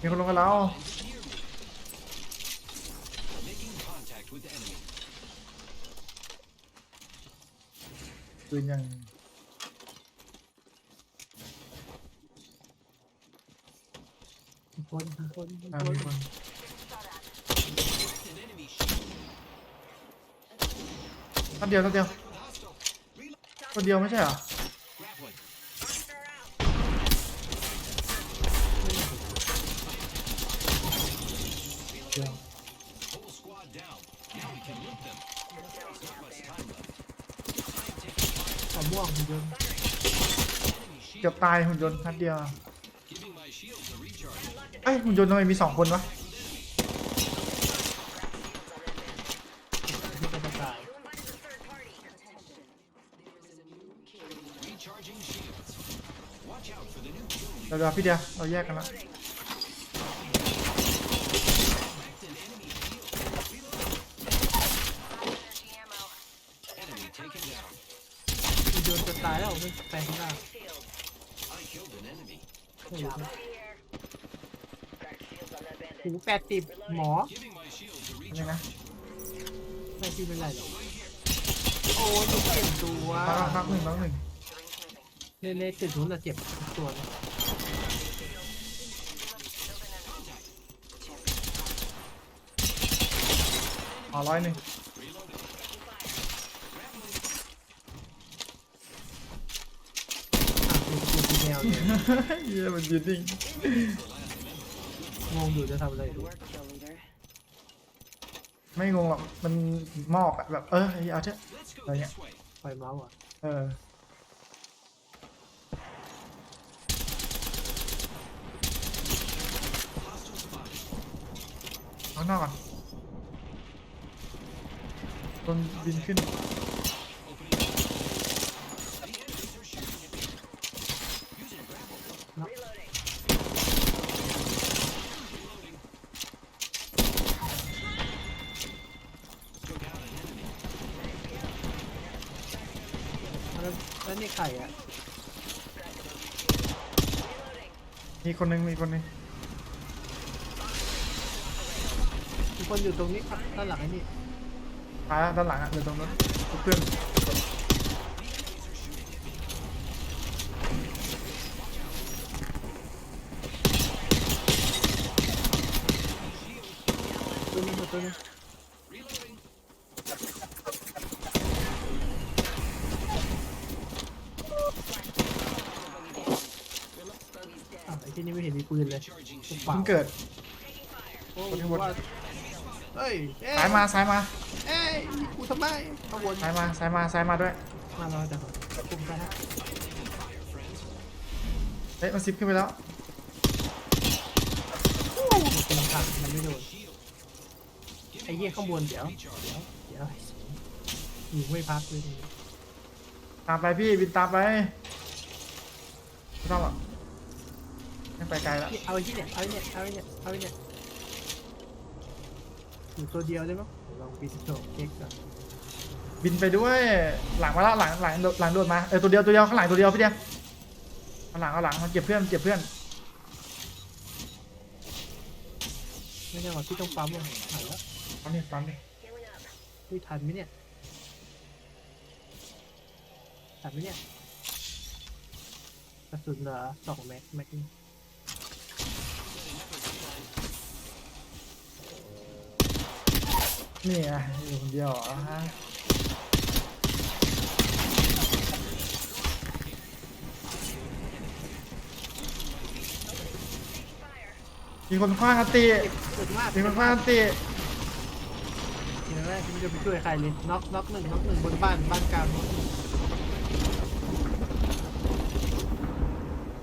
มีคนลงกับเรา Making contact with the enemy. ปืนยังคนคนอ่าคนมีคน An enemy shield. นัดเดียวนัดเดียว Hostile. Reload. คนเดียวไม่ใช่เหรอ ช่วยสม่วงหุ่นยนต์เกือบตายหุ่นยนต์นัดเดียวไอ้หุ่นยนต์ทำไมมีสองคนวะเดี๋ยวพี่เดียเราแยกกันแล้ว Cracked an enemy shield. Enemy taken down. หุ่นยนต์จะตายแล้วไม่แปลงหน้า I killed an enemy. โอ้โหหูแปดสิบหมอ Giving my shields a นี่นะไม่ที่เป็นไรหรอกโอ้ยเปลี่ยนตัวพักพักหนึ่งพักหนึ่งเล่นๆจุดนู้นน่ะเจ็บตัวเลยอ๋อร้อยหนึ่ง อะดู ดูดูแนวเนี่ยเยี่ยมันยืนนิ่งงงอยู่จะทำอะไรดูไม่งงหรอกมันมอกอะแบบเออเอาเถอะ Let's go Oh, this way. ไฟเมาส์อะเออข้างนอกก่อนบนบินขึ้น แล้วแล้วนี่ไข่อะมีคนหนึงมีคนหนึงมีคนอยู่ตรงนี้ครับด้านหลังไอ้นี่ตายแล้วด้านหลังอะเดี๋ยวตรงนั้นเพื่อน ตัวนี้ตัวนี้ อะไอ้ ที่นี่ไม่เห็นมีปืนเลยกระเป๋าเพิ่งเกิด โอ้คนข้างบนว่า เฮ้ยเอ้ซ้ายมาซ้ายมาเอ้ยกูทำไมข้างบนซ้ายมาซ้ายมาซ้ายมาด้วยมาเราจะคุมกันนะเฮ้ยมันซิปขึ้นไปแล้วตีนถังมันไม่โดนไอ้เหี้ยข้างบนเดี๋ยวเดี๋ยวเดี๋ยวยิงไม่พักเลยทีนี้ตามไปพี่บินตามไปไม่ต้องหรอก ไม่ไปไกลแล้วเอาไอ้ที่เนี่ยเอาไอ้เนี่ยเอาไอ้เนี่ยเอาไอ้เนี่ยอยู่ตัวเดียวได้มั้งเดี๋ยวลองปิดโชว์เช็คก่อนบินไปด้วยหลังมาแล้วหลังหลังหลังโดดมาเออตัวเดียวตัวเดียวข้างหลังตัวเดียวพี่เดียวเอาหลังเอาหลังมาเก็บเพื่อนเก็บเพื่อนไม่ใช่ว่าที่ต้องปั๊มอะหายแล้วตอนนี้ตอนนี้นี่ทันไหมเนี่ยทันไหมเนี่ยกระสุนเหลือสองแม็กแม็กนี่ นี่ไงอยู่คนเดียวเหรอฮะมีคนคว้างอัตติสุดมากมีคนคว้างอัตติเดี๋ยวแรกฉันจะไปช่วยใครเลยน็อกน็อกหนึ่งน็อกหนึ่งบนบ้านบ้านกลาง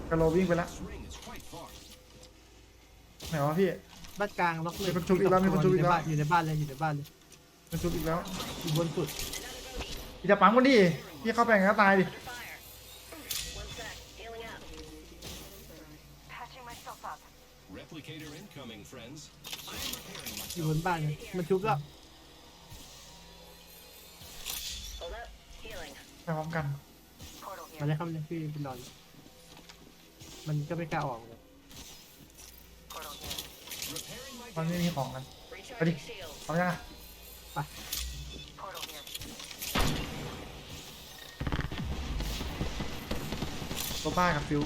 กระโลวิ่งไปแล้วไหนวะพี่ บ้านกลางน็อกหนึ่งมีคนชุบอีกแล้วมีคนชุบอีกแล้ว ยู่ในบ้านอยู่ในบ้านเลยอยู่ในบ้านเลย มันชุบอีกแล้วอยู่บนสุดพี่จะปั๊มกันดิพี่เข้าไปงั้นก็ตายดิ Patching myself up. Replicator incoming, friends. I am repairing อยู่ myself. บนบ้านเลยมันชุบแล้ว Hold up. Healing. ไปพร้อมกัน Portal มา here. ได้คำนึงพี่เป็นนอน มันก็ไม่กล้าออกเลย Portal here. Repairing my มันไม่มีของกัน Recharging shield. เอายังอะ ปตัวบ้ากับฟิว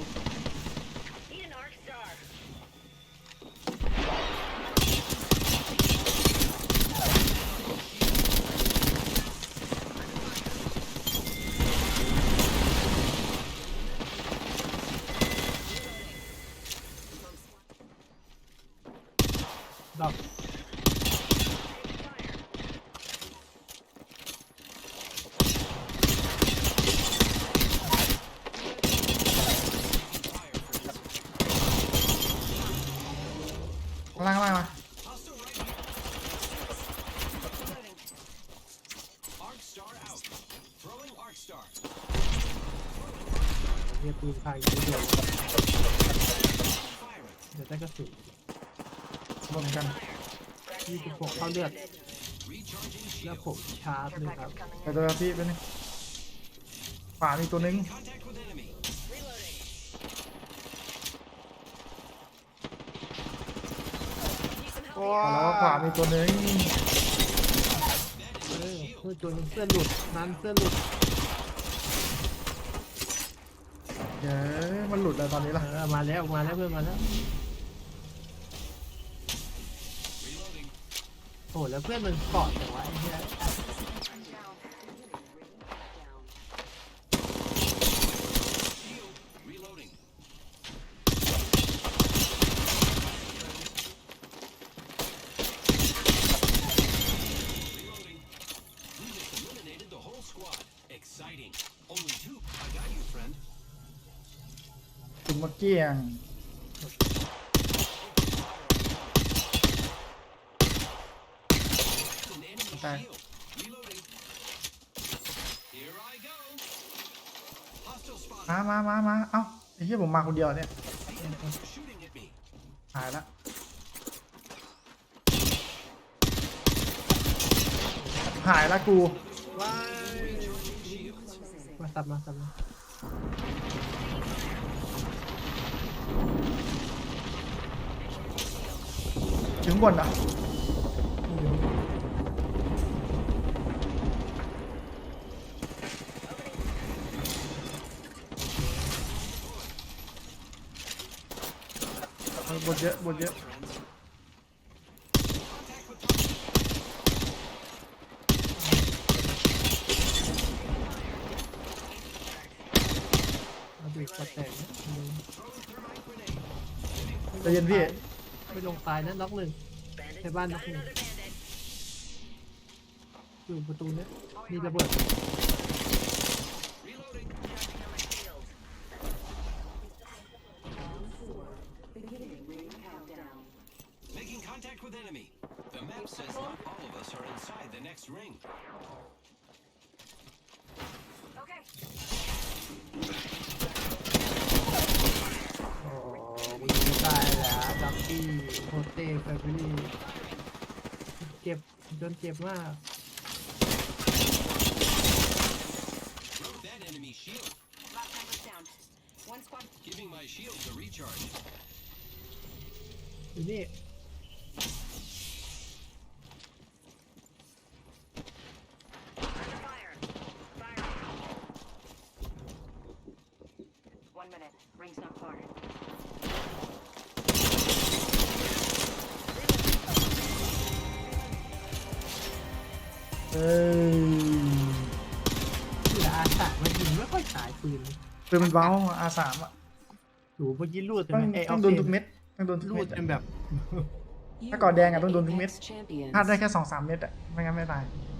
ปืนพายอยู่เดียว Firing. เดี๋ยวได้กระสุนรวมกันยี่สิบหกเข้าเลือด Recharging แล้ว shield. ผมชาร์จ Care เลยครับ package coming ไป in. ตัวพี่ไปบนึงขวามีตัวนึง Contact with enemy. Reloading. แล้วก็ขวามีตัวนึงเออเพื่อนตัวนึงเสื้อหลุดนั้นเสื้อหลุด เดี๋ยมันหลุดแล้วตอนนี้ล่ะอมาแล้วมาแล้วเพื่อนมาแล้วโอ้แล้วเพื่อนมันเกาะแต่ว่าไอ้เหี้ย คุณมาเกียงตายมามามามาเอ้าไอ้เหี้ยผมมาคนเดียวเนี่ยหายละหายละกู มาตัดมาตัดมา สับมางบนอะเออบนเยอะบนเยอะเอาดูกระแตกนะใจเย็นพี่ไม่ลงตายนะน็อกหนึ่ง Bandit. Hey, bandit. Got another bandit. อยู่ประตูเนี้ยมีระเบิด Reloading. Charging on my shield. Making contact with enemy. The map says not all of us are inside the next ring. Okay. โอ้ มึงจะตายแล้วดับบี้โฮเต้แฟมิลี่เจ็บจนเจ็บมาก Broke that enemy shield. Last member's down. One squad. Giving my shields a recharge. อยู่นี่ Fire. Fire. One minute. Ring's not far. เอ้ยที่อาสามันยิงไม่ค่อยสายปืนปืนมันเบาอาสามอะหนูเมื่อกี้รูดต้องเไต้องโดนทุกเม็ดต้องโดนทุกรูเม็ดดเป็นแบบ ถ้าก่อแดงอะต้องโดนทุกเม็ด Champions. พลาดได้แค่สองสามเม็ดอะไม่งั้นไม่ตาย Your